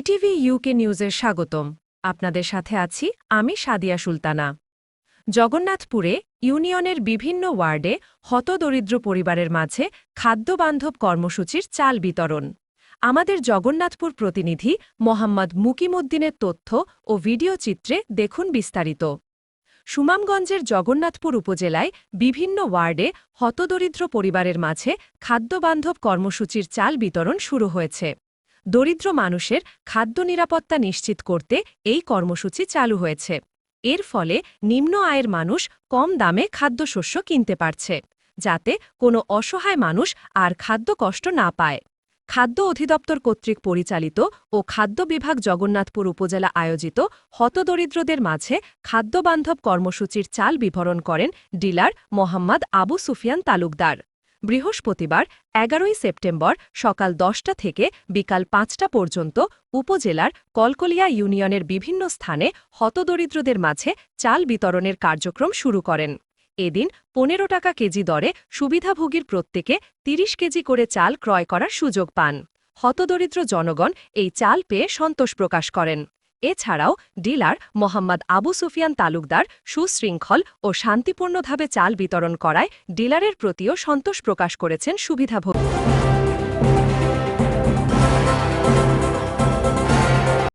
ETV UK নিউজের স্বাগতম। আপনাদের সাথে আছি আমি সাদিয়া সুলতানা। জগন্নাথপুরে, ইউনিয়নের বিভিন্ন ওয়ার্ডে হতদরিদ্র পরিবারের মাঝে খাদ্যবান্ধব কর্মসূচির চাল বিতরণ। আমাদের জগন্নাথপুর প্রতিনিধি মোহাম্মদ মুকিমুদ্দিনের তথ্য ও ভিডিও চিত্রে দেখুন বিস্তারিত। সুনামগঞ্জের জগন্নাথপুর উপজেলায় বিভিন্ন ওয়ার্ডে হতদরিদ্র পরিবারের মাঝে খাদ্যবান্ধব কর্মসূচির চাল বিতরণ শুরু হয়েছে। দরিদ্র মানুষের খাদ্য নিরাপত্তা নিশ্চিত করতে এই কর্মসূচি চালু হয়েছে। এর ফলে নিম্ন আয়ের মানুষ কম দামে খাদ্যশস্য কিনতে পারছে, যাতে কোনো অসহায় মানুষ আর খাদ্য কষ্ট না পায়। খাদ্য অধিদপ্তর কর্তৃক পরিচালিত ও খাদ্য বিভাগ জগন্নাথপুর উপজেলা আয়োজিত হতদরিদ্রদের মাঝে খাদ্যবান্ধব কর্মসূচির চাল বিতরণ করেন ডিলার মোহাম্মদ আবু সুফিয়ান তালুকদার। বৃহস্পতিবার, এগারোই সেপ্টেম্বর, সকাল দশটা থেকে বিকাল পাঁচটা পর্যন্ত উপজেলার কলকলিয়া ইউনিয়নের বিভিন্ন স্থানে হতদরিদ্রদের মাঝে চাল বিতরণের কার্যক্রম শুরু করেন। এদিন পনেরো টাকা কেজি দরে সুবিধাভোগীর প্রত্যেকে ৩০ কেজি করে চাল ক্রয় করার সুযোগ পান। হতদরিদ্র জনগণ এই চাল পেয়ে সন্তোষ প্রকাশ করেন। এছাড়াও ডিলার মোহাম্মদ আবু সুফিয়ান তালুকদার সুশৃঙ্খল ও শান্তিপূর্ণভাবে চাল বিতরণ করায় ডিলারের প্রতিও সন্তোষ প্রকাশ করেছেন সুবিধাভোগী।